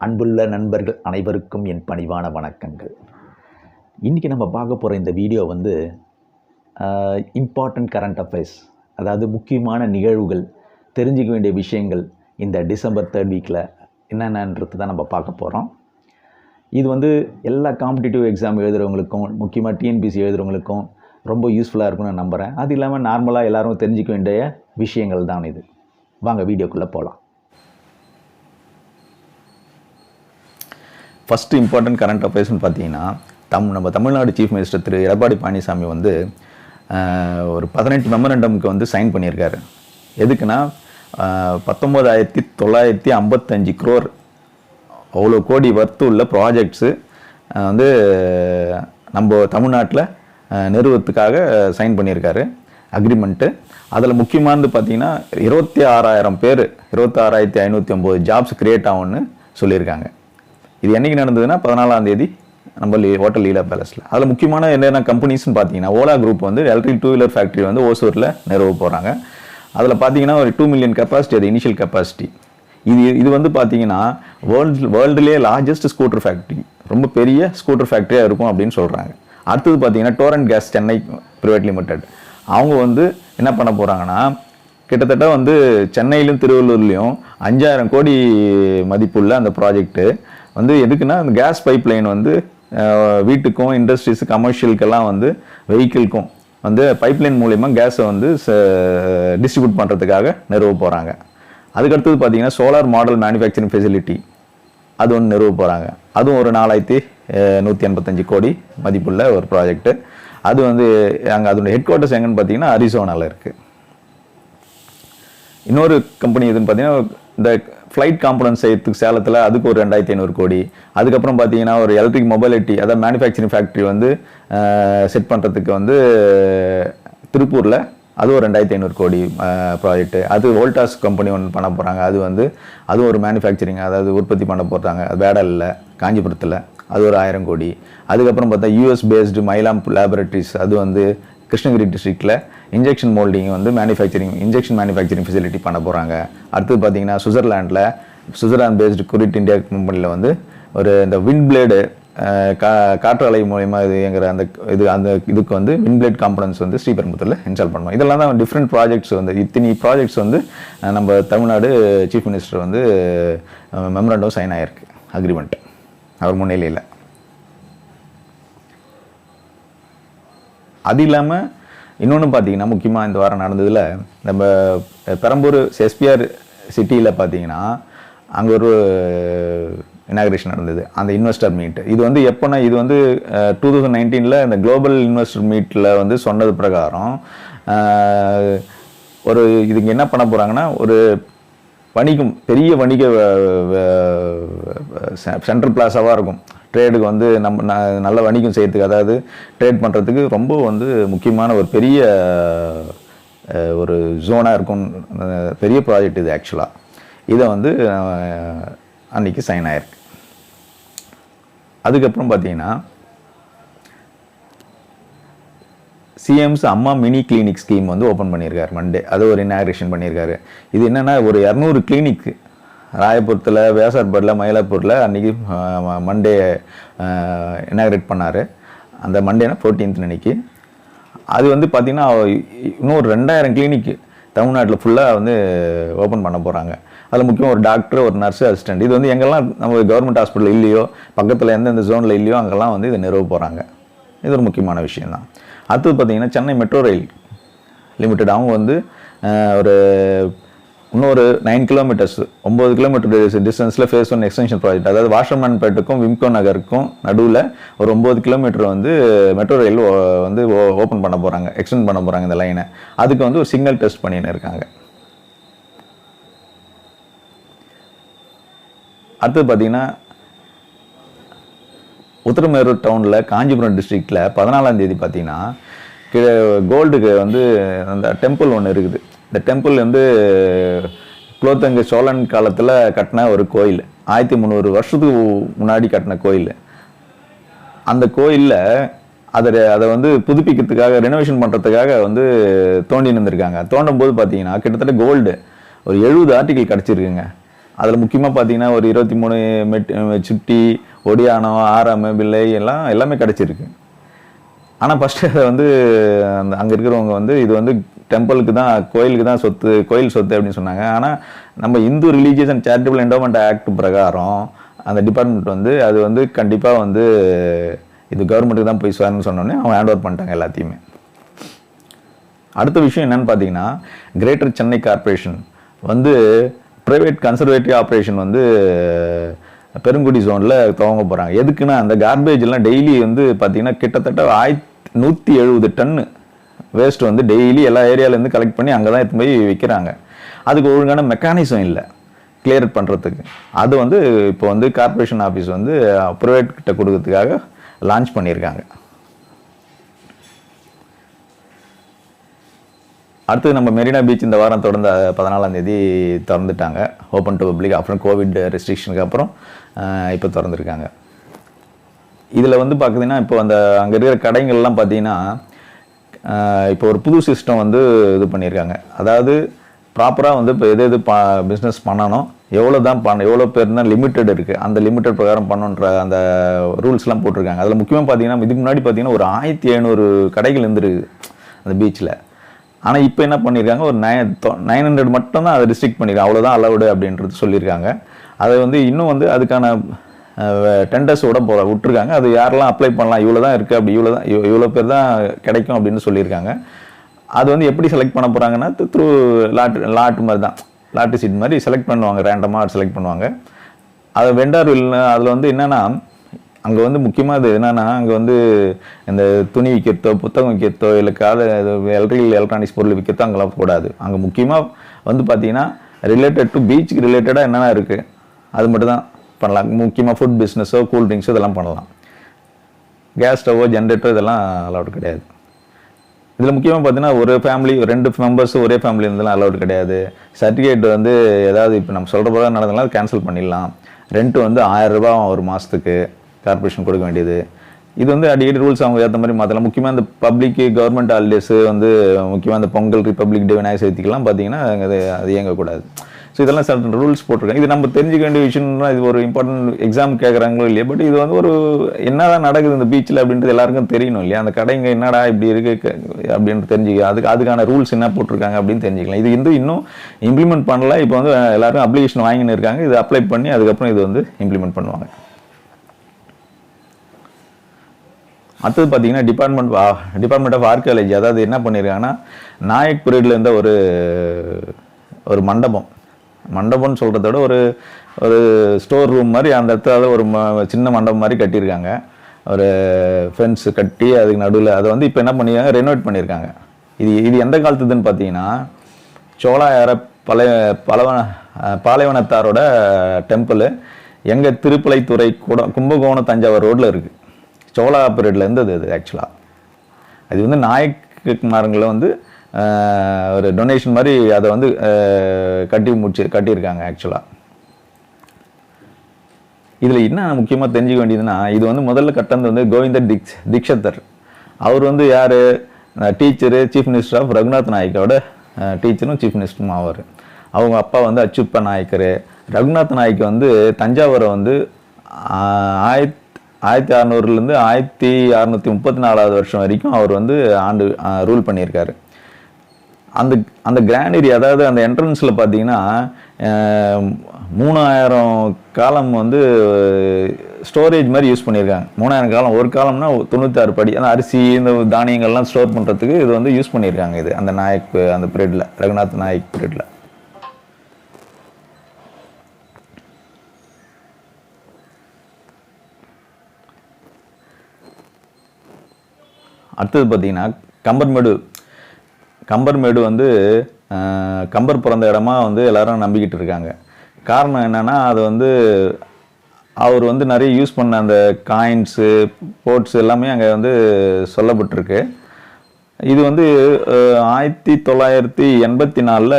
அன்புள்ள நண்பர்கள் அனைவருக்கும் என் பணிவான வணக்கங்கள். இன்றைக்கி நம்ம பார்க்க போகிற இந்த வீடியோ வந்து இம்பார்ட்டண்ட் கரண்ட் அஃபேர்ஸ் அதாவது முக்கியமான நிகழ்வுகள் தெரிஞ்சுக்க வேண்டிய விஷயங்கள் இந்த டிசம்பர் தேர்ட் வீக்கில் என்னென்னன்றது தான் நம்ம பார்க்க போகிறோம் இது வந்து எல்லா காம்படிட்டிவ் எக்ஸாம் எழுதுகிறவங்களுக்கும் முக்கியமாக டிஎன்பிசி எழுதுகிறவங்களுக்கும் ரொம்ப யூஸ்ஃபுல்லாக இருக்கும்னு நான் நம்புகிறேன் அது இல்லாமல் நார்மலாக எல்லோரும் தெரிஞ்சிக்க வேண்டிய விஷயங்கள் தான் இது. வாங்க வீடியோக்குள்ளே போகலாம் ஃபஸ்ட்டு இம்பார்ட்டன்ட் கரண்ட் அஃபேர்ஸ்னு பார்த்தீங்கன்னா தம் நம்ம தமிழ்நாடு சீஃப் மினிஸ்டர் திரு எடப்பாடி பழனிசாமி வந்து ஒரு பதினெட்டு மெமரண்டமுக்கு வந்து சைன் பண்ணியிருக்காரு. எதுக்குன்னா பத்தொம்போதாயிரத்தி தொள்ளாயிரத்தி ஐம்பத்தஞ்சு குரோர் அவ்வளோ கோடி வர்த்து உள்ள ப்ராஜெக்ட்ஸு வந்து நம்ம தமிழ்நாட்டில் நிறுவனத்துக்காக சைன் பண்ணியிருக்காரு. அக்ரிமெண்ட்டு அதில் முக்கியமானது பார்த்தீங்கன்னா இருபத்தி ஆறாயிரம் பேர் இருபத்தாறாயிரத்தி ஐநூற்றி ஒம்பது ஜாப்ஸ் க்ரியேட் ஆகும்னு சொல்லியிருக்காங்க. இது என்றைக்கு நடந்ததுன்னா பதினாலாம் தேதி நம்ம லீ ஹோட்டல் லீலா பேலஸில். அதில் முக்கியமான என்னென்ன கம்பெனிஸ்னு பார்த்தீங்கன்னா ஓலா குரூப் வந்து எலக்ட்ரிக் டூ வீலர் ஃபேக்ட்ரி வந்து ஓசூரில் நிறுவ போகிறாங்க அதில் பார்த்தீங்கன்னா ஒரு டூ மில்லியன் கெப்பாசிட்டி அது இனிஷியல் கெப்பாசிட்டி இது இது வந்து பார்த்தீங்கன்னா வேர்ல்டு வேர்ல்டுலேயே லார்ஜஸ்ட் ஸ்கூட்டர் ஃபேக்ட்ரி ரொம்ப பெரிய ஸ்கூட்டர் ஃபேக்ட்ரியாக இருக்கும் அப்படின்னு சொல்கிறாங்க அடுத்தது பார்த்தீங்கன்னா Torrent gas Chennai private limited அவங்க வந்து என்ன பண்ண போகிறாங்கன்னா கிட்டத்தட்ட வந்து சென்னையிலும் திருவள்ளூர்லேயும் அஞ்சாயிரம் கோடி மதிப்புள்ள அந்த ப்ராஜெக்ட்டு வந்து எதுக்குன்னா அந்த கேஸ் பைப் லைன் வந்து வீட்டுக்கும் இண்டஸ்ட்ரீஸு கமர்ஷியலுக்கெல்லாம் வந்து வெஹிக்கிள்க்கும் வந்து பைப்லைன் மூலயமா கேஸை வந்து டிஸ்ட்ரிபியூட் பண்ணுறதுக்காக நிறுவ போகிறாங்க அதுக்கடுத்தது பார்த்தீங்கன்னா சோலார் மாடல் மேனுஃபேக்சரிங் ஃபெசிலிட்டி அது ஒன்று நிறுவ போகிறாங்க அதுவும் ஒரு நாலாயிரத்தி நூற்றி எண்பத்தஞ்சு கோடி மதிப்புள்ள ஒரு ப்ராஜெக்ட்டு அது வந்து அங்கே அதோடய ஹெட் குவார்ட்டர்ஸ் எங்கன்னு பார்த்தீங்கன்னா அரிசோனாவில் இருக்குது இன்னொரு கம்பெனி எதுன்னு பார்த்தீங்கன்னா இந்த ஃப்ளைட் காம்பனன்ட் செய்யறதுக்கு சேலத்தில் அதுக்கு ஒரு ரெண்டாயிரத்தி ஐநூறு கோடி. அதுக்கப்புறம் பார்த்தீங்கன்னா ஒரு எலக்ட்ரிக் மொபைலிட்டி அதாவது மேனுஃபேக்சரிங் ஃபேக்ட்ரி வந்து செட் பண்ணுறதுக்கு வந்து திருப்பூரில் அது ஒரு ரெண்டாயிரத்தி ஐநூறு கோடி ப்ராஜெக்ட்டு அது வோல்டாஸ் கம்பெனி ஒன்று பண்ண போகிறாங்க அது வந்து அது ஒரு மேனுஃபேக்சரிங் அதாவது உற்பத்தி பண்ண போகிறாங்க வேடலில் காஞ்சிபுரத்தில் அது ஒரு ஆயிரம் கோடி. அதுக்கப்புறம் பார்த்தா யூஎஸ் பேஸ்டு மைலாம் லேபரட்டரிஸ் அது வந்து கிருஷ்ணகிரி டிஸ்ட்ரிக்டில் இன்ஜெக்ஷன் மோல்டிங் வந்து மேனுஃபேக்சரிங் இன்ஜெக்ஷன் மேனுஃபேக்சரிங் ஃபெசிலிட்டி பண்ண போகிறாங்க அடுத்து பார்த்தீங்கன்னா சுவிட்சர்லாண்டில் சுவிட்சர்லாந்து பேஸ்டு குரிட் இந்தியா கம்பெனியில் வந்து ஒரு இந்த விண்ட் பிளேடு கா காற்றாலை மூலயமா இது அந்த இது அந்த இதுக்கு வந்து விண்ட் பிளேட் காம்பனன்ஸ் வந்து ஸ்ரீபெரும்புத்தூரில் இன்ஸ்டால் பண்ணுவோம். இதெல்லாம் தான் டிஃப்ரெண்ட் ப்ராஜெக்ட்ஸ் வந்து இத்தனி ப்ராஜெக்ட்ஸ் வந்து நம்ம தமிழ்நாடு சீஃப் மினிஸ்டர் வந்து மெமரண்டம் சைன் ஆகிருக்கு அக்ரிமெண்ட் அவர் முன்னிலையில். அது இல்லாமல் இன்னொன்று பார்த்தீங்கன்னா முக்கியமாக இந்த வாரம் நடந்ததில் நம்ம பெரம்பூர் எஸ்பிஆர் சிட்டியில் பார்த்தீங்கன்னா அங்கே ஒரு இனாகிரேஷன் நடந்தது. அந்த இன்வெஸ்டர் மீட் இது வந்து எப்போனா இது வந்து டூ தௌசண்ட் நைன்டீனில் இந்த குளோபல் இன்வெஸ்டர் மீட்டில் வந்து சொன்னது பிரகாரம் ஒரு இதுக்கு என்ன பண்ண போகிறாங்கன்னா ஒரு வணிகம் பெரிய வணிக சென்ட்ரல் பிளாஸாவாக இருக்கும். ட்ரேடுக்கு வந்து நம்ம நல்ல வணிகம் செய்கிறதுக்கு அதாவது ட்ரேட் பண்ணுறதுக்கு ரொம்ப வந்து முக்கியமான ஒரு பெரிய ஒரு ஜோனாக இருக்கும். பெரிய ப்ராஜெக்ட் இது ஆக்சுவலாக இதை வந்து அன்றைக்கி அன்னைக்கு சைன் ஆயிருக்கு. அதுக்கப்புறம் பார்த்தீங்கன்னா CM's Amma mini clinic scheme வந்து ஓப்பன் பண்ணியிருக்காரு மண்டே அது ஒரு இனாக்ரேஷன் பண்ணியிருக்காரு. இது என்னென்னா ஒரு இரநூறு கிளினிக்கு ராயபுரத்தில் வேசார்பேட்டில் மயிலாப்பூரில் அன்றைக்கி மண்டே இனாகிரேட் பண்ணார். அந்த மண்டேனா ஃபோர்டீன்த் அன்னைக்கு. அது வந்து பார்த்திங்கன்னா இன்னும் ஒரு ரெண்டாயிரம் கிளினிக்கு தமிழ்நாட்டில் ஃபுல்லாக வந்து ஓப்பன் பண்ண போகிறாங்க அதில் முக்கியம் ஒரு டாக்டர் ஒரு நர்ஸு அசிஸ்டன்ட் இது வந்து எங்கெல்லாம் நம்ம கவர்மெண்ட் ஹாஸ்பிட்டல் இல்லையோ பக்கத்தில் எந்தெந்த ஜோனில் இல்லையோ அங்கெல்லாம் வந்து இதை நிறுவ போகிறாங்க இது ஒரு முக்கியமான விஷயம் தான் அடுத்தது பார்த்தீங்கன்னா சென்னை மெட்ரோ ரயில் லிமிட்டட் அவங்க வந்து ஒரு இன்னொரு நைன் கிலோமீட்டர்ஸ் ஒம்பது கிலோமீட்டர் டிஸ்டன்ஸில் ஃபேஸ் ஒன் எக்ஸ்டென்ஷன் ப்ராஜெக்ட் அதாவது வாஷர்மேன்பேட்டுக்கும் விம்கோ நகருக்கும் நடுவில் ஒரு ஒம்பது கிலோமீட்டர் வந்து மெட்ரோ ரயில் ஓ- வந்து ஓப்பன் பண்ண போகிறாங்க எக்ஸ்டெண்ட் பண்ண போகிறாங்க இந்த லைனை அதுக்கு வந்து ஒரு சிக்னல் டெஸ்ட் பண்ணின்னு இருக்காங்க. அடுத்தது பார்த்தீங்கன்னா உத்தரமேரூர் டவுனில் காஞ்சிபுரம் டிஸ்ட்ரிக்டில் பதினாலாம் தேதி பார்த்தீங்கன்னா கோல்டுக்கு வந்து அந்த டெம்பிள் ஒன்று இருக்குது. இந்த டெம்பிள் வந்து குலோத்தங்க சோழன் காலத்தில் கட்டின ஒரு கோயில். ஆயிரத்தி முந்நூறு வருஷத்துக்கு முன்னாடி கட்டின கோயில். அந்த கோயிலில் அதை அதை வந்து புதுப்பிக்கிறதுக்காக ரெனோவேஷன் பண்ணுறதுக்காக வந்து தோண்டி இருந்திருக்காங்க. தோண்டும் போது பார்த்தீங்கன்னா கிட்டத்தட்ட கோல்டு ஒரு எழுபது ஆர்டிக்கல் கிடச்சிருக்குங்க. அதில் முக்கியமாக பார்த்தீங்கன்னா ஒரு இருபத்தி மூணு மெட் சுட்டி ஒடியானம் ஆரம் பிள்ளை எல்லாம் எல்லாமே கிடச்சிருக்கு. ஆனால் ஃபஸ்ட்டு அதை வந்து அந்த அங்கே இருக்கிறவங்க வந்து இது வந்து டெம்பிளுக்கு தான் கோயிலுக்கு தான் சொத்து கோயில் சொத்து அப்படின்னு சொன்னாங்க. ஆனால் நம்ம Hindu religious and charitable endowment act பிரகாரம் அந்த டிபார்ட்மெண்ட் வந்து அது வந்து கண்டிப்பாக வந்து இது கவர்மெண்ட்டுக்கு தான் போய் சேரணும்னு சொன்னோடனே அவங்க ஹேண்ட் ஓவர் பண்ணிட்டாங்க எல்லாத்தையுமே. அடுத்த விஷயம் என்னென்னு பார்த்தீங்கன்னா கிரேட்டர் சென்னை கார்ப்பரேஷன் வந்து ப்ரைவேட் கன்சர்வேட்டிவ் ஆப்ரேஷன் வந்து பெருங்குடி ஜோனில் துவங்க போகிறாங்க எதுக்குன்னா அந்த கார்பேஜ்லாம் டெய்லி வந்து பார்த்திங்கன்னா கிட்டத்தட்ட ஆயிரத்தி நூற்றி எழுபது டன்னு வேஸ்ட் வந்து டெய்லி எல்லா ஏரியாவிலேருந்து கலெக்ட் பண்ணி அங்கே தான் எடுத்து போய் விற்கிறாங்க அதுக்கு ஒழுங்கான மெக்கானிசம் இல்லை. கிளியர் பண்ணுறதுக்கு அது வந்து இப்போ வந்து கார்ப்பரேஷன் ஆஃபீஸ் வந்து ப்ரைவேட் கிட்ட கொடுக்கறதுக்காக லான்ச் பண்ணியிருக்காங்க. அடுத்து நம்ம மெரினா பீச் இந்த வாரம் தொடர்ந்து பதினாலாம் தேதி திறந்துட்டாங்க. ஓப்பன் டு பப்ளிக் அப்புறம் கோவிட் ரெஸ்ட்ரிக்ஷனுக்கு அப்புறம் இப்போ திறந்துருக்காங்க. இதில் வந்து பார்த்தீங்கன்னா இப்போ அந்த அங்கே இருக்கிற கடைகள்லாம் பார்த்தீங்கன்னா இப்போ ஒரு புது சிஸ்டம் வந்து இது பண்ணியிருக்காங்க. அதாவது ப்ராப்பராக வந்து இப்போ எது எது பா பிஸ்னஸ் பண்ணணும் எவ்வளோ தான் பண்ண எவ்வளோ பேர் தான் லிமிட்டட் இருக்குது அந்த லிமிட்டட் பிரகாரம் பண்ணுன்ற அந்த ரூல்ஸ்லாம் போட்டிருக்காங்க. அதில் முக்கியமாக பார்த்தீங்கன்னா இதுக்கு முன்னாடி பார்த்தீங்கன்னா ஒரு ஆயிரத்தி ஐநூறு கடைகள் இருந்துருக்கு அந்த பீச்சில் ஆனால் இப்போ என்ன பண்ணியிருக்காங்க ஒரு நைன் நைன் ஹண்ட்ரட் மட்டும் தான் அதை ரிஸ்ட்ரிக்ட் பண்ணியிருக்காங்க. அவ்வளோதான் அலவுடு அப்படின்றது சொல்லியிருக்காங்க. அதை வந்து இன்னும் வந்து அதுக்கான டெண்டர்ஸோட போகிற விட்டுருக்காங்க. அது யாரெல்லாம் அப்ளை பண்ணலாம்? இவ்வளோ தான் இருக்குது அப்படி இவ்வளோ தான் இவ்வளோ பேர் தான் கிடைக்கும் அப்படின்னு சொல்லியிருக்காங்க. அது வந்து எப்படி செலக்ட் பண்ண போகிறாங்கன்னா த்ரூ லாட் லாட் மாதிரி தான் லாட்டு சீட் மாதிரி செலக்ட் பண்ணுவாங்க ரேண்டமாக செலக்ட் பண்ணுவாங்க. அது வெண்டார் வில் அதில் வந்து என்னென்னா அங்கே வந்து முக்கியமாக அது என்னென்னா அங்கே வந்து இந்த துணி விற்கிறதோ புத்தகம் விற்கிறதோ இல்லை கால எலக்ட்ரிக்கல் எலக்ட்ரானிக்ஸ் பொருள் விற்கிறதோ அங்கெல்லாம் கூடாது அங்கே முக்கியமாக வந்து பார்த்திங்கன்னா ரிலேட்டட் டு பீச்சுக்கு ரிலேட்டடாக என்னென்ன இருக்குது அது மட்டும் தான் பண்ணலாம். முக்கியமாக ஃபுட் பிஸ்னஸோ கூல் ட்ரிங்க்ஸோ இதெல்லாம் பண்ணலாம். கேஸ் ஸ்டவ்வோ ஜென்ரேட்டர் இதெல்லாம் அலௌட் கிடையாது. இதில் முக்கியமாக பார்த்தீங்கன்னா ஒரு ஃபேமிலி ரெண்டு மெம்பர்ஸ் ஒரே ஃபேமிலி இருந்தாலும் அலௌட் கிடையாது. சர்டிஃபிகேட் வந்து ஏதாவது இப்போ நம்ம சொல்கிற போது அது கேன்சல் பண்ணிடலாம். ரெண்ட் வந்து ஆயிரம் ஒரு மாதத்துக்கு கார்பரேஷன் கொடுக்க வேண்டியது. இது வந்து அடிக்கடி ரூல்ஸ் அவங்க ஏற்ற மாதிரி மாற்றலாம் முக்கியமாக இந்த பப்ளிக் கவர்மெண்ட் ஹாலிடேஸு வந்து முக்கியமாக இந்த பொங்கல் ரிப்பப்ளிக் டே விநாயகர் சதுர்த்திக்கெல்லாம் பார்த்தீங்கன்னா அது அது இயங்கக்கூடாது. ஸோ இதெல்லாம் சர்டன் ரூல்ஸ் போட்டிருக்காங்க இது நம்ம தெரிஞ்சுக்க வேண்டிய விஷயம்னா இது ஒரு இம்பார்ட்டன்ட் எக்ஸாம் கேட்குறாங்களோ இல்லையா பட் இது வந்து ஒரு என்னதான் நடக்குது இந்த பீச்சில் அப்படின்றது எல்லாருக்கும் தெரியணும் இல்லையா? அந்த கடைங்க என்னடா இப்படி இருக்கு அப்படின்னு தெரிஞ்சுக்க அதுக்கு அதுக்கான ரூல்ஸ் என்ன போட்டிருக்காங்க அப்படின்னு தெரிஞ்சுக்கலாம். இது வந்து இன்னும் இம்ப்ளிமெண்ட் பண்ணல. இப்போ வந்து எல்லாரும் அப்ளிகேஷன் வாங்கின்னு இருக்காங்க. இது அப்ளை பண்ணி அதுக்கப்புறம் இது வந்து இம்ப்ளிமெண்ட் பண்ணுவாங்க. அடுத்தது பார்த்தீங்கன்னா டிபார்ட்மெண்ட் டிபார்ட்மெண்ட் ஆஃப் ஆர்கியாலஜி அதாவது என்ன பண்ணியிருக்காங்கன்னா நாயக்புரீடில் இருந்த ஒரு ஒரு மண்டபம். மண்டபம்னு சொல்கிறத விட ஒரு ஒரு ஸ்டோர் ரூம் மாதிரி அந்த இடத்துல ஒரு ம- சின்ன மண்டபம் மாதிரி கட்டியிருக்காங்க. ஒரு ஃபென்ஸ் கட்டி அதுக்கு நடுவில் அதை வந்து இப்போ என்ன பண்ணியிருக்காங்க? ரெனோவேட் பண்ணியிருக்காங்க. இது இது எந்த காலத்துதுன்னு பார்த்தீங்கன்னா சோழா சோழாயார பழைய பலவன பாலைவனத்தாரோட டெம்பிள் எங்கள் திருப்பலைத்துறை கூட கும்பகோணம் தஞ்சாவூர் ரோட்டில் இருக்குது சோழா பீரியட்லேருந்து அது அது ஆக்சுவலாக அது வந்து நாயக்குமாரங்களை வந்து ஒரு டொனேஷன் மாதிரி அதை வந்து கட்டி முடிச்சு கட்டியிருக்காங்க ஆக்சுவலாக இதில் என்ன முக்கியமாக தெரிஞ்சுக்க வேண்டியதுன்னா இது வந்து முதல்ல கட்டந்து வந்து கோவிந்தர் திக்ஷ் தீக்ஷத்தர். அவர் வந்து யார்? Teacher chief minister of Raghunath நாயக்கோட டீச்சரும் சீஃப் மினிஸ்டரும் ஆவார். அவங்க அப்பா வந்து அச்சுப்ப நாயக்கர். ரகுநாத் நாயக் வந்து தஞ்சாவூரை வந்து ஆஹ், ஆயிரத்தி ஆயிரத்தி அறநூறுலேருந்து ஆயிரத்தி அறநூற்றி முப்பத்தி நாலாவது வருஷம் வரைக்கும் அவர் வந்து ஆண்டு ரூல் பண்ணியிருக்காரு. அந்த அந்த கிரானரி அதாவது அந்த என்ட்ரன்ஸில் பார்த்தீங்கன்னா மூணாயிரம் காலம் வந்து ஸ்டோரேஜ் மாதிரி யூஸ் பண்ணியிருக்காங்க. மூணாயிரம் காலம் ஒரு காலம்னா தொண்ணூத்தாறு படி. அந்த அரிசி இந்த தானியங்கள்லாம் ஸ்டோர் பண்ணுறதுக்கு இது வந்து யூஸ் பண்ணியிருக்காங்க இது அந்த நாயக் அந்த பீரியடில் ரகுநாத் நாயக் பீரியடில் அடுத்தது பார்த்தீங்கன்னா கம்பர்மேடு கம்பர்மேடு வந்து கம்பர் பிறந்த இடமா வந்து எல்லாரும் நம்பிக்கிட்டு இருக்காங்க. காரணம் என்னென்னா அது வந்து அவர் வந்து நிறைய யூஸ் பண்ண அந்த காயின்ஸு போர்ட்ஸ் எல்லாமே அங்கே வந்து சொல்லப்பட்டிருக்கு. இது வந்து ஆயிரத்தி தொள்ளாயிரத்தி எண்பத்தி நாலில்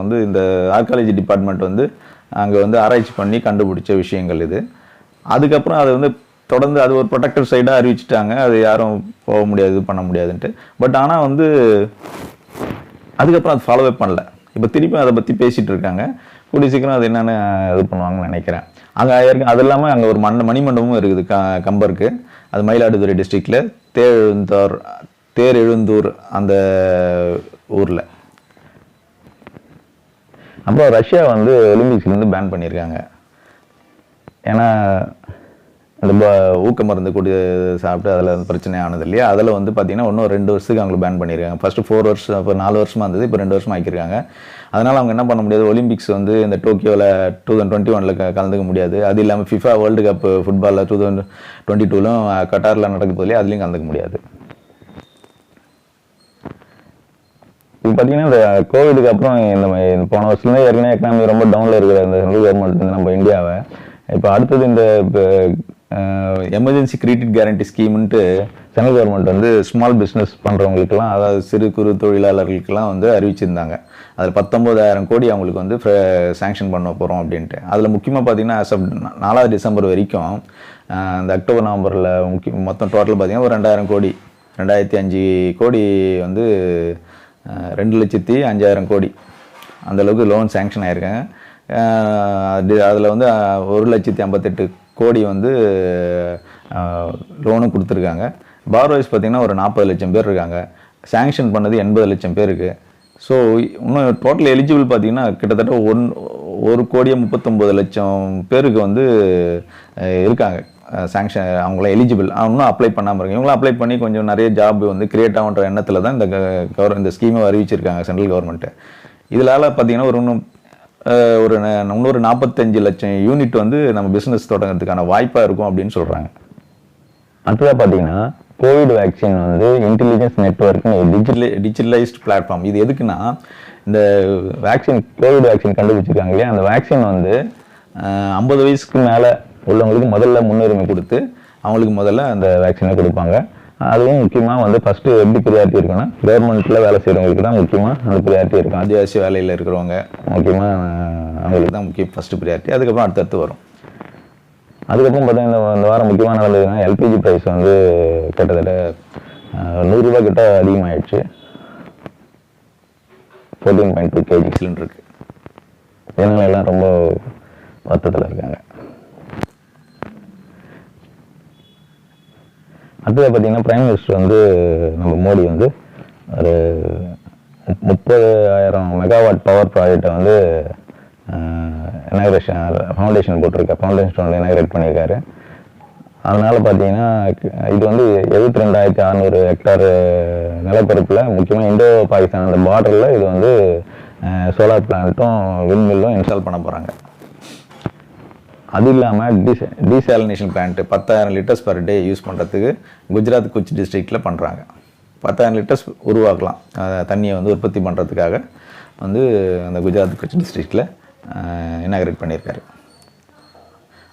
வந்து இந்த ஆர்காலஜி டிபார்ட்மெண்ட் வந்து அங்கே வந்து ஆராய்ச்சி பண்ணி கண்டுபிடிச்ச விஷயங்கள் இது. அதுக்கப்புறம் அது வந்து தொடர்ந்து அது ஒரு ப்ரொடெக்டர் சைடாக அறிவிச்சிட்டாங்க. அது யாரும் போக முடியாது இது பண்ண முடியாதுன்ட்டு. பட் ஆனால் வந்து அதுக்கப்புறம் அது ஃபாலோவே பண்ணல. இப்போ திருப்பி அதை பற்றி பேசிகிட்டு இருக்காங்க. கூடிய சீக்கிரம் அது என்னென்னு இது பண்ணுவாங்கன்னு நினைக்கிறேன். அங்கே ஆயிருக்கு அது இல்லாமல் அங்கே ஒரு மண் மணிமண்டபமும் இருக்குது க கம்பருக்கு. அது மயிலாடுதுறை டிஸ்ட்ரிக்டில் தேரெழுந்தூர் தேரெழுந்தூர் அந்த ஊரில். அப்புறம் ரஷ்யா வந்து ஒலிம்பிக்ஸ்லேருந்து பேன் பண்ணியிருக்காங்க. ஏன்னா அந்த ஊக்க மருந்து கூடி சாப்பிட்டு அதில் பிரச்சனை ஆனது இல்லையா? அதில் வந்து பார்த்தீங்கன்னா இன்னும் ரெண்டு வருஷத்துக்கு அவங்களுக்கு பேன் பண்ணியிருக்காங்க ஃபஸ்ட்டு ஃபோர் வருஷம் இப்போ நாலு வருஷமாக இருந்தது இப்போ ரெண்டு வருஷமாக ஆக்கியிருக்காங்க. அதனால் அவங்க என்ன பண்ண முடியாது? ஒலிம்பிக்ஸ் வந்து இந்த டோக்கியோவில் டூ தௌசண்ட் டுவெண்ட்டி ஒனில் கலந்துக்க முடியாது. அது இல்லாமல் ஃபிஃபா வேர்ல்டு கப் ஃபுட்பாலில் டூ தௌசண்ட் டுவெண்ட்டி டூலும் கட்டாரில் நடக்குது இல்லையா? அதுலேயும் கலந்துக்க முடியாது. இப்போ பார்த்தீங்கன்னா இந்த கோவிடுக்கு அப்புறம் இந்த மாதிரி போன வருஷத்துல ஏற்கனவே எக்கனாமி ரொம்ப டவுனில் இருக்கிற இந்த சென்ட்ரல் கவர்மெண்ட் வந்து நம்ம இந்தியாவை இப்போ அடுத்தது இந்த எமர்ஜென்சி கிரெடிட் கேரண்டி ஸ்கீம்ன்ட்டு சென்ட்ரல் கவர்மெண்ட் வந்து ஸ்மால் பிஸ்னஸ் பண்ணுறவங்களுக்குலாம் அதாவது சிறு குறு தொழிலாளர்களுக்கெல்லாம் வந்து அறிவிச்சிருந்தாங்க. அதில் பத்தொம்போதாயிரம் கோடி அவங்களுக்கு வந்து சாங்ஷன் பண்ண போகிறோம் அப்படின்ட்டு. அதில் முக்கியமாக பார்த்தீங்கன்னா அசப் நாலாவது டிசம்பர் வரைக்கும் அந்த இந்த அக்டோபர் நவம்பரில் முக்கிய மொத்தம் டோட்டல் பார்த்தீங்கன்னா ஒரு ரெண்டாயிரம் கோடி ரெண்டாயிரத்தி அஞ்சு கோடி வந்து ரெண்டு லட்சத்தி அஞ்சாயிரம் கோடி அந்தளவுக்கு லோன் சேங்ஷன் ஆயிருக்காங்க. அதில் வந்து ஒரு லட்சத்தி ஐம்பத்தெட்டு கோடி வந்து லோனும் கொடுத்துருக்காங்க. பாரோஸ் பார்த்தீங்கன்னா ஒரு நாற்பது லட்சம் பேர் இருக்காங்க. சேங்ஷன் பண்ணது எண்பது லட்சம் பேருக்கு. ஸோ இன்னும் டோட்டல் எலிஜிபிள் பார்த்தீங்கன்னா கிட்டத்தட்ட ஒன் ஒரு கோடியே முப்பத்தொம்பது லட்சம் பேருக்கு வந்து இருக்காங்க. சாங்ஷன் அவங்களாம் எலிஜிபிள் அவங்களும் அப்ளை பண்ணாமல் இருக்காங்க. இவங்களும் அப்ளை பண்ணி கொஞ்சம் நிறைய ஜாப் வந்து கிரியேட் ஆகுன்ற எண்ணத்தில் தான் இந்த கவர் இந்த ஸ்கீமை அறிவிச்சிருக்காங்க சென்ட்ரல் கவர்மெண்ட்டு இதனால பார்த்தீங்கன்னா ஒரு இன்னும் ஒரு இன்னொரு நாற்பத்தஞ்சு லட்சம் யூனிட் வந்து நம்ம பிஸ்னஸ் தொடங்குறதுக்கான வாய்ப்பாக இருக்கும் அப்படின்னு சொல்கிறாங்க அடுத்ததாக பார்த்தீங்கன்னா கோவிட் வேக்சின் வந்து இன்டெலிஜென்ஸ் நெட்ஒர்க்னு டிஜிட்டல் டிஜிட்டலைஸ்ட் பிளாட்ஃபார்ம் இது எதுக்குன்னா இந்த வேக்சின் கோவிட் வேக்சின் கண்டுபிடிச்சிருக்காங்க இல்லையா? அந்த வேக்சின் வந்து ஐம்பது வயசுக்கு மேலே உள்ளவங்களுக்கு முதல்ல முன்னுரிமை கொடுத்து அவங்களுக்கு முதல்ல அந்த வேக்சினை கொடுப்பாங்க. அதுவும் முக்கியமாக வந்து ஃபஸ்ட்டு எப்படி ப்ரியாரிட்டி இருக்குன்னா கவர்மெண்ட்டில் வேலை செய்கிறவங்களுக்கு தான் முக்கியமாக அந்த ப்ரியாரிட்டி இருக்கும் ஆதிவாசி வேலையில் இருக்கிறவங்க முக்கியமாக அவங்களுக்கு தான் முக்கிய ஃபஸ்ட்டு ப்ரியாரிட்டி அதுக்கப்புறம் அடுத்தடுத்து வரும். அதுக்கப்புறம் பார்த்தீங்கன்னா இந்த- இந்த வாரம் முக்கியமாக நடந்ததுன்னா எல்பிஜி ப்ரைஸ் வந்து கிட்டத்தட்ட அஹ், நூறு ரூபாய் கிட்ட அதிகமாயிடுச்சு. ஃபோர்டீன் பாயிண்ட் டூ கேஜி சிலிண்டருக்கு ஜனங்கள் எல்லாம் ரொம்ப வருத்தத்தில் இருக்காங்க. அடுத்தது பார்த்தீங்கன்னா பிரைம் மினிஸ்டர் வந்து நம்ம மோடி வந்து ஒரு முப்பது ஆயிரம் மெகாவாட் பவர் ப்ராஜெக்டை வந்து இனாகிரேஷன் ஃபவுண்டேஷன் போட்டிருக்க. ஃபவுண்டேஷன் வந்து இனாகிரேட் பண்ணியிருக்காரு. அதனால் பார்த்தீங்கன்னா இது வந்து எழுபத்தி ரெண்டாயிரத்தி அறநூறு ஹெக்டார் நிலப்பரப்பில் முக்கியமாக இந்தோ பாகிஸ்தான் அந்த பார்டரில் இது வந்து சோலார் பிளான்ட்டும் விண்மில்லும் இன்ஸ்டால் பண்ண போகிறாங்க அது இல்லாமல் டீச டீசாலினேஷன் பிளான்ட்டு பத்தாயிரம் லிட்டர்ஸ் பர் டே யூஸ் பண்ணுறதுக்கு குஜராத் குச் டிஸ்ட்ரிக்டில் பண்ணுறாங்க பத்தாயிரம் லிட்டர்ஸ் உருவாக்கலாம். தண்ணியை வந்து உற்பத்தி பண்ணுறதுக்காக வந்து அந்த குஜராத் குச் டிஸ்ட்ரிக்டில் இனாகிரேட் பண்ணியிருக்காரு.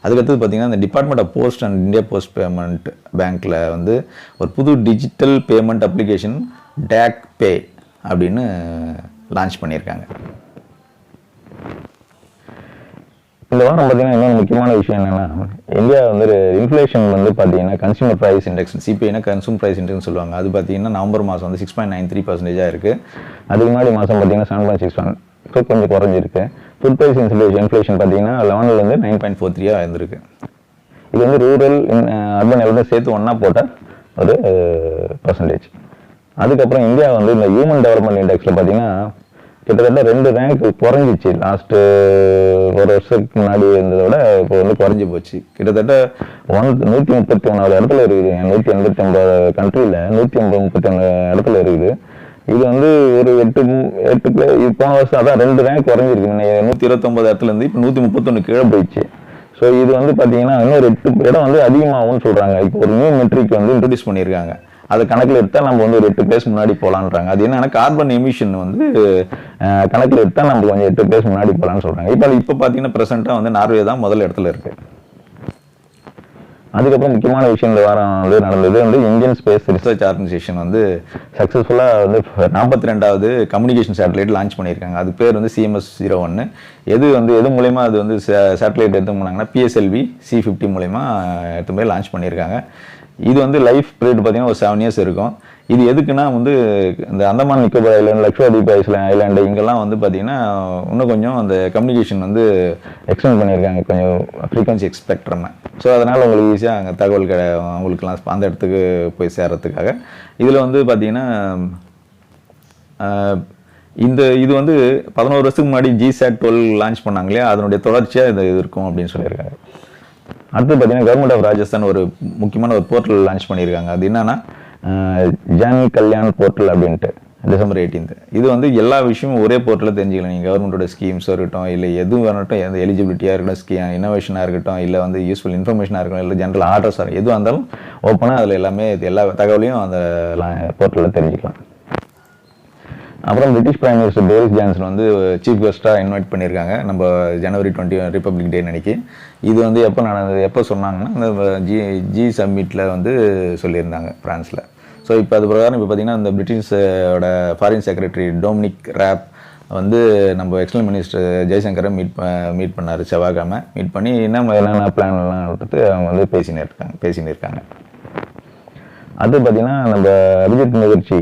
அதுக்கடுத்தது பார்த்தீங்கன்னா இந்த department of post and India post payment பேங்க்கில் வந்து ஒரு புது digital payment application Dak Pay அப்படின்னு லான்ச் பண்ணியிருக்காங்க. இந்த வாரம் பார்த்தீங்கன்னா இன்னொரு முக்கியமான விஷயம் என்னென்னா இந்தியா வந்து இன்ஃப்ளேஷன் வந்து பார்த்தீங்கன்னா கன்சூமர் ப்ரைஸ் இண்டெக்ஸ் சிபிஐனா கன்சூம் ப்ரைஸ் இண்டெக்ஸ் சொல்லுவாங்க. அது பார்த்தீங்கன்னா நவம்பர் மாதம் வந்து சிக்ஸ் பாயிண்ட் நைன் த்ரீ பர்சன்டேஜாக இருக்குது அதுக்கு முன்னாடி மாதம் பார்த்தீங்கன்னா செவன் பாயிண்ட் சிக்ஸ் ஒன் கொஞ்சம் குறைஞ்சிருக்கு. ஃபுட் ப்ரைஸ் இன்ஃப்ளேஷன் இன்ஃப்ளேஷன் பார்த்தீங்கன்னா லெவன்லேருந்து நைன் நைன் பாயிண்ட் ஃபோர் த்ரீயாக இருந்திருக்கு. இது வந்து ரூரல் அர்பன் எல்லாத்தையும் சேர்த்து ஒன்றா போட்டால் ஒரு uh, பர்சன்டேஜ் அதுக்கப்புறம் இந்தியா வந்து இந்த ஹியூமன் டெவலப்மெண்ட் இண்டெக்ஸில் பார்த்தீங்கன்னா கிட்டத்தட்ட ரெண்டு ரேங்க் குறைஞ்சிச்சு. லாஸ்ட்டு ஒரு வருஷத்துக்கு முன்னாடி இருந்ததை விட இப்போ வந்து குறைஞ்சி போச்சு. கிட்டத்தட்ட ஒன் நூற்றி முப்பத்தி ஒன்றாவது இடத்துல இருக்குது. நூற்றி எண்பத்தி ஒன்பது கண்ட்ரியில் நூற்றி ஐம்பது முப்பத்தி ஒன்று இடத்துல இருக்குது. இது வந்து ஒரு எட்டு எட்டு போன வருஷம் அதான் ரெண்டு ரேங்க் குறைஞ்சிருக்கு. நூற்றி இருபத்தொம்பது இடத்துலேருந்து இப்போ நூற்றி முப்பத்தொன்று கீழே கீழே போயிடுச்சு. ஸோ இது வந்து பார்த்தீங்கன்னா இன்னொரு எட்டு இடம் வந்து அதிகமாகும்னு சொல்கிறாங்க இப்போ ஒரு நியூ மெட்ரிக் வந்து இன்ட்ரடியூஸ் பண்ணியிருக்காங்க. அதை கணக்கில் எடுத்தால் நம்ம வந்து ஒரு எட்டு பிளேஸ் முன்னாடி போகலான்றாங்க அது என்னன்னா கார்பன் எமிஷன் வந்து கணக்கில் எடுத்தால் நம்ம கொஞ்சம் எட்டு பேஸ் முன்னாடி போகலான்னு சொல்கிறாங்க இப்போ இப்போ பார்த்தீங்கன்னா ப்ரெசென்ட்டாக வந்து நார்வே தான் முதல் இடத்துல இருக்குது அதுக்கப்புறம் முக்கியமான விஷயம் இந்த வாரம் வந்து நடந்தது. வந்து இந்தியன் ஸ்பேஸ் ரிசர்ச் ஆர்கனைசேஷன் வந்து சக்ஸஸ்ஃபுல்லாக வந்து நாற்பத்தி ரெண்டாவது கம்யூனிகேஷன் சேட்டலைட் லான்ச் பண்ணியிருக்காங்க. அது பேர் வந்து சிஎம்எஸ் ஜீரோ ஒன்று எது வந்து எது மூலயமா அது வந்து சேட்டலைட் எடுத்து போனாங்கன்னா பிஎஸ்எல்வி சி ஃபிஃப்டி மூலயமா எடுத்து போய் லான்ச் பண்ணியிருக்காங்க. இது வந்து லைஃப் பீரியட் பார்த்தீங்கன்னா ஒரு செவன் இயர்ஸ் இருக்கும். இது எதுக்குன்னா வந்து இந்த Andaman Nicobar island Lakshadweep island island இங்கெல்லாம் வந்து பார்த்தீங்கன்னா இன்னும் கொஞ்சம் அந்த கம்யூனிகேஷன் வந்து எக்ஸ்டெண்ட் பண்ணியிருக்காங்க. கொஞ்சம் ஃப்ரீக்வன்சி எக்ஸ்பெக்ட்ரம் ஸோ அதனால் உங்களுக்கு ஈஸியாக அங்கே தகவல் கிட அவங்களுக்குலாம் அந்த இடத்துக்கு போய் சேர்றதுக்காக. இதில் வந்து பார்த்தீங்கன்னா இந்த இது வந்து பதினோரு வருஷத்துக்கு முன்னாடி ஜிசாட் டுவெல் லான்ச் பண்ணாங்க இல்லையா? அதனுடைய தொடர்ச்சியாக இது இருக்கும் அப்படின்னு சொல்லியிருக்காங்க. அடுத்து பார்த்தீங்கன்னா கவர்மெண்ட் ஆஃப் ராஜஸ்தான் ஒரு முக்கியமான ஒரு போர்ட்டல் லான்ச் பண்ணியிருக்காங்க. அது என்னன்னா ஜன் கல்யாண் போர்ட்டல் அப்படின்ட்டு டிசம்பர் 18th இது வந்து எல்லா விஷயமும் ஒரே போர்ட்டலில் தெரிஞ்சுக்கலாம் நீங்கள் கவர்மெண்ட்டோட ஸ்கீம்ஸாக இருக்கட்டும் இல்லை எதுவும் வேணட்டும் எந்த எலிஜிபிலிட்டியாக இருக்கட்டும் ஸ்கீ இனோவேஷனாக இருக்கட்டும் இல்லை வந்து யூஸ்ஃபுல் இன்ஃபர்மேஷனாக இருக்கட்டும் இல்லை ஜென்ரல் ஆர்டர்ஸாக இருக்கும் எதுவாக இருந்தாலும் ஓப்பனாக அதில் எல்லாமே இது எல்லா தகவலையும் அந்த போர்ட்டலில் தெரிஞ்சுக்கலாம். அப்புறம் British prime minister Boris Johnson வந்து சீஃப் கெஸ்ட்டாக இன்வைட் பண்ணியிருக்காங்க. நம்ம ஜனவரி டுவெண்ட்டி ரிப்பப்ளிக் டே அன்னைக்கு. இது வந்து எப்போ நடந்தது? எப்போ சொன்னாங்கன்னா இந்த ஜி ஜி சம்மிட்டில் வந்து சொல்லியிருந்தாங்க ஃப்ரான்ஸில் ஸோ இப்போ அது பிரகாரம் இப்போ பார்த்தீங்கன்னா இந்த பிரிட்டிஷோட ஃபாரின் செக்ரட்டரி டொமினிக் ரேப் வந்து நம்ம எக்ஸ்டர்னல் மினிஸ்டர் ஜெய்சங்கரை மீட் மீட் பண்ணார் செவ்வாய்க்கிழமை. மீட் பண்ணி என்ன என்னென்ன பிளான்லாம் விட்டுட்டு அவங்க வந்து பேசினு இருக்காங்க பேசினு இருக்காங்க அது பார்த்தீங்கன்னா நம்ம Abhijit Mukherjee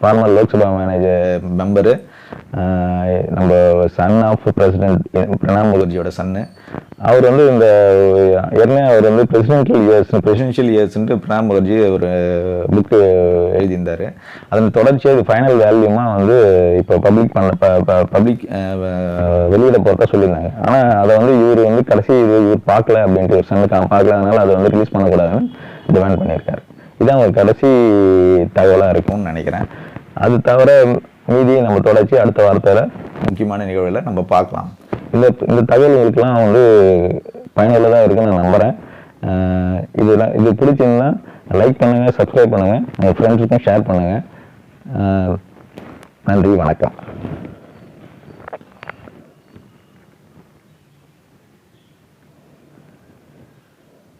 former Lok Sabha manager member நம்ம சன் ஆஃப் பிரசிடென்ட் பிரணாப் முகர்ஜியோட சன்னு அவர் வந்து இந்த ஏற்கனவே அவர் வந்து பிரசிடென்ஷியல் இயர்ஸ் பிரசிடென்ஷியல் இயர்ஸ்ன்ட்டு பிரணாப் முகர்ஜி ஒரு புக்கு எழுதியிருந்தார். அதன் தொடர்ச்சியாக இது ஃபைனல் வேல்யூமாக வந்து இப்போ பப்ளிக் பண்ண பப்ளிக் வெளியிட போகிறதா சொல்லியிருந்தாங்க. ஆனால் அதை வந்து இவர் வந்து கடைசி இது இவர் பார்க்கல அப்படின்ட்டு ஒரு சன்னு பார்க்கலனால அதை வந்து ரிலீஸ் பண்ணக்கூடாதுன்னு டிமாண்ட் பண்ணியிருக்காரு. இதான் ஒரு கடைசி தகவலாக இருக்கும்னு நினைக்கிறேன். அது தவிர மீதி நம்ம தொடர்ச்சி அடுத்த வாரத்தில் முக்கியமான நிகழ்வுகளை நம்ம பார்க்கலாம். இந்த இந்த தகவல்களுக்கெல்லாம் வந்து பயனுள்ளதாக இருக்குன்னு நான் நம்புகிறேன் இதெல்லாம் இது பிடிச்சிருந்தா லைக் பண்ணுங்கள் சப்ஸ்கிரைப் பண்ணுங்கள் உங்கள் ஃப்ரெண்ட்ஸுக்கும் ஷேர் பண்ணுங்கள் நன்றி வணக்கம்.